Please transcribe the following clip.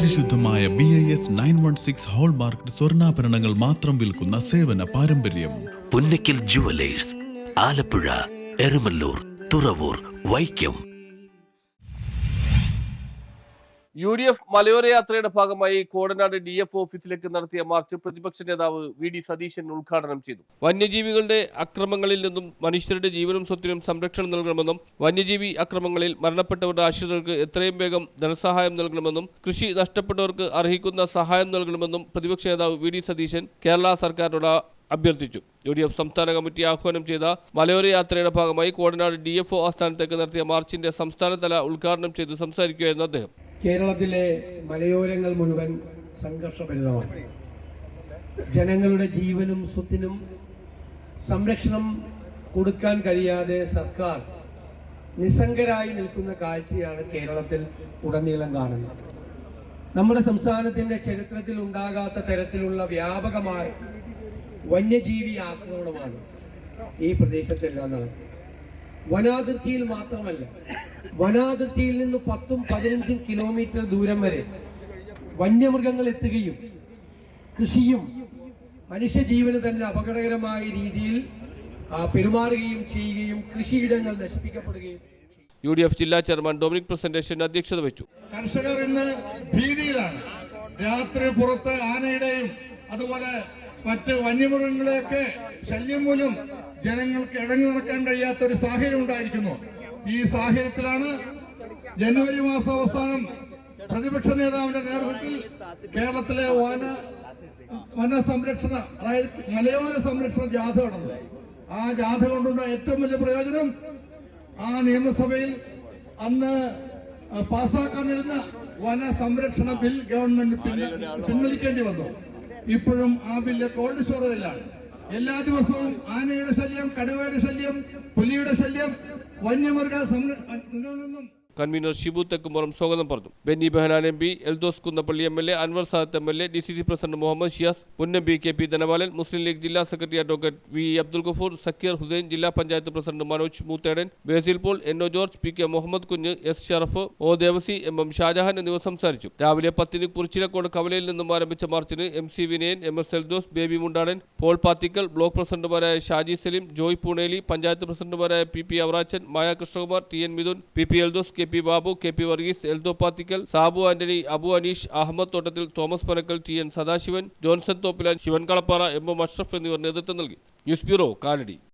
പരിശുദ്ധമായ B I S nine one six hallmark സ്വർണാഭരണങ്ങൾ മാത്രം വിൽക്കുന്ന സേവന പാരമ്പര്യം. Punnakkil jewellers Alappuzha Erumalloor Thuravoor Vaikom U D F മലയോര യാത്രയുടെ ഭാഗമായി കോടനാട് ഡി എഫ് ഓഫീസിലേക്ക് നടത്തിയ മാർച്ച് പ്രതിപക്ഷ നേതാവ് വി ഡി സതീശൻ ഉദ്ഘാടനം ചെയ്തു. വന്യജീവികളുടെ അക്രമങ്ങളിൽ നിന്നും മനുഷ്യരുടെ ജീവനും സ്വത്തിനും സംരക്ഷണം നൽകണമെന്നും വന്യജീവി അക്രമങ്ങളിൽ മരണപ്പെട്ടവരുടെ ആശ്രിതർക്ക് എത്രയും വേഗം ധനസഹായം നൽകണമെന്നും കൃഷി നഷ്ടപ്പെട്ടവർക്ക് അർഹിക്കുന്ന സഹായം നൽകണമെന്നും പ്രതിപക്ഷ നേതാവ് വി ഡി സതീശൻ കേരള സർക്കാരിനോട് അഭ്യർത്ഥിച്ചു. യു ഡി എഫ് സംസ്ഥാന കമ്മിറ്റി ആഹ്വാനം ചെയ്ത മലയോര യാത്രയുടെ ഭാഗമായി കോടനാട് ഡി എഫ് ഒ ആസ്ഥാനത്തേക്ക് നടത്തിയ മാർച്ചിന്റെ സംസ്ഥാനതല ഉദ്ഘാടനം ചെയ്ത് സംസാരിക്കുകയായിരുന്നു അദ്ദേഹം. കേരളത്തിലെ മലയോരങ്ങൾ മുഴുവൻ സംഘർഷഭരിതമാണ്. ജനങ്ങളുടെ ജീവനും സ്വത്തിനും സംരക്ഷണം കൊടുക്കാൻ കഴിയാതെ സർക്കാർ നിസ്സംഗരായി നിൽക്കുന്ന കാഴ്ചയാണ് കേരളത്തിൽ ഉടനീളം കാണുന്നത്. നമ്മുടെ സംസ്ഥാനത്തിന്റെ ചരിത്രത്തിൽ ഉണ്ടാകാത്ത തരത്തിലുള്ള വ്യാപകമായ വന്യജീവി ആക്രമണമാണ് ഈ പ്രദേശത്തെല്ലാം നടക്കുന്നത്. വനാതിർത്തിയിൽ മാത്രമല്ല വനാതിർത്തിയിൽ നിന്ന് പത്തും പതിനഞ്ചും കിലോമീറ്റർ ദൂരം വരെ വന്യമൃഗങ്ങൾ എത്തുകയും കൃഷിയും മനുഷ്യജീവന് തന്നെ അപകടകരമായ രീതിയിൽ ആ, പെരുമാറുകയും ചെയ്യുകയും കൃഷിയിടങ്ങൾ നശിപ്പിക്കപ്പെടുകയും. യു ഡി എഫ് ജില്ലാ ചെയർമാൻ ഡൊമിനിക് പ്രസന്റേഷൻ അധ്യക്ഷത വെച്ചു കർഷകർ ഇന്ന് ഭീതിയിലാണ്. രാത്രി പുറത്ത് ആനയുടെയും അതുപോലെ മറ്റ് വന്യമൃഗങ്ങളെയൊക്കെ ശല്യം മൂലം ജനങ്ങൾക്ക് ഇഴങ്ങി നടക്കാൻ കഴിയാത്ത ഒരു സാഹചര്യം ഉണ്ടായിരിക്കുന്നു. ഈ സാഹചര്യത്തിലാണ് ജനുവരി മാസം അവസാനം പ്രതിപക്ഷ നേതാവിന്റെ നേതൃത്വത്തിൽ കേരളത്തിലെ വന വന സംരക്ഷണ അതായത് മലയോര സംരക്ഷണ ജാഥ നടന്നത്. ആ ജാഥ കൊണ്ടുള്ള ഏറ്റവും വലിയ പ്രയോജനം ആ നിയമസഭയിൽ അന്ന് പാസ്സാക്കാനിരുന്ന വന സംരക്ഷണ ബിൽ ഗവൺമെന്റ് പിൻവലിക്കേണ്ടി വന്നു. ഇപ്പോഴും ആ ബില്ല് കോൾഡ് സ്റ്റോറേജിലാണ്. എല്ലാ ദിവസവും ആനയുടെ ശല്യം കടുവയുടെ ശല്യം പുലിയുടെ ശല്യം വന്യമൃഗ സംഘ കൺവീനർ ഷിബു തെക്കുംപുറം സ്വാഗതം പറഞ്ഞു. Benny Behanan M P Eldhose Kunnappilly M L A Anwar Sadath M L A D C C president Muhammad Shiyas മുൻ M P K P Dhanapalan Muslim League ജില്ലാ secretary advocate V Abdul Gafoor Zakir Hussain ജില്ലാ panchayat president Manoj Moothedan Basil Paul N O George P K Muhammad Kunju S Sharaf O Devassy M M Shajahan എന്നിവർ സംസാരിച്ചു. രാവിലെ പത്തിന് കുറിച്ചിലക്കോട് കവലയിൽ നിന്നും ആരംഭിച്ച മാർച്ചിന് M C Vinayan M S Eldhose Baby Mundadan Paul Pathikkal block പ്രസിഡന്റുമാരായ ഷാജി സലീം ജോയ് പൂണേലി പഞ്ചായത്ത് പ്രസിഡന്റുമാരായ P P Avarachan Maya Krishnakumar T N Mithun P P Eldhose K P Babu K P Varghese Eldho Pathikkal Sabu Antony Abu Aneesh Ahammed Thottathil Thomas Panakkal T N Sadasivan Johnson Thoppilan Sivan Kalappara M M Ashraf എന്നിവർ നേതൃത്വം നൽകി. News bureau Kalady.